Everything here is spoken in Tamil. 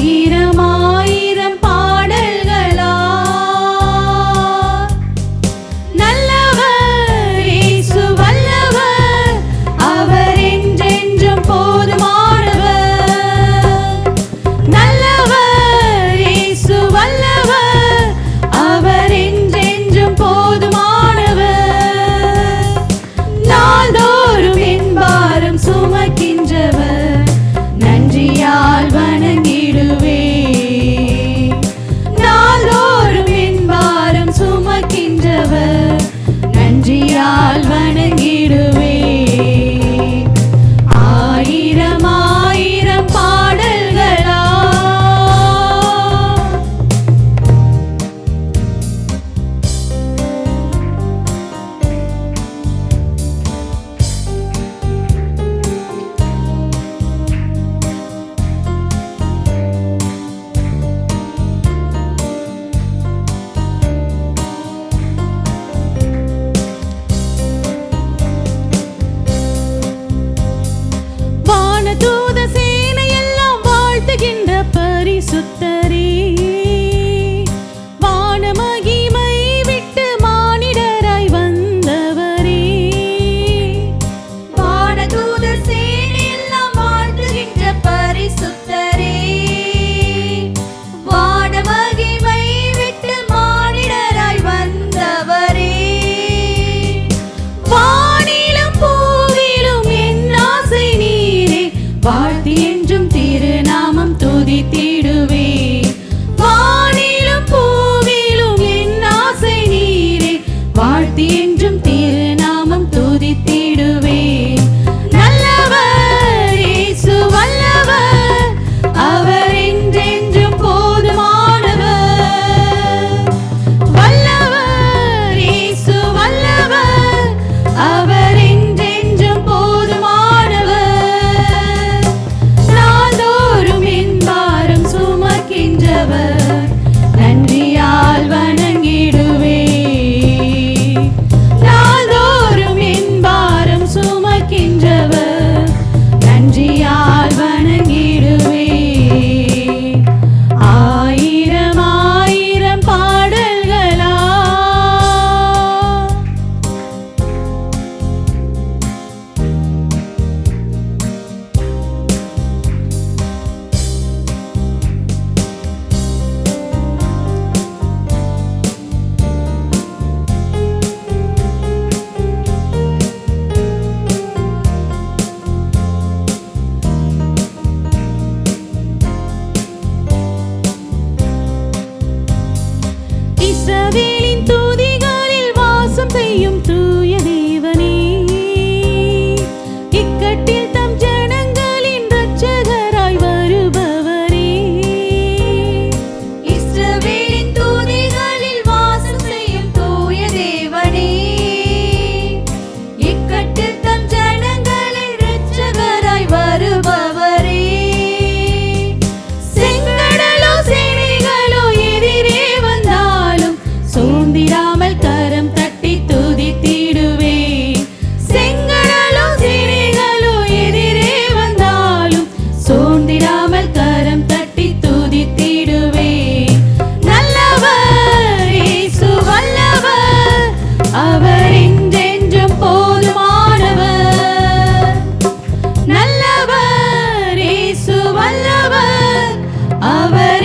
See them all. தூத சேனையெல்லாம் வாழ்த்துகின்ற பரிசுத்த So be. அவர்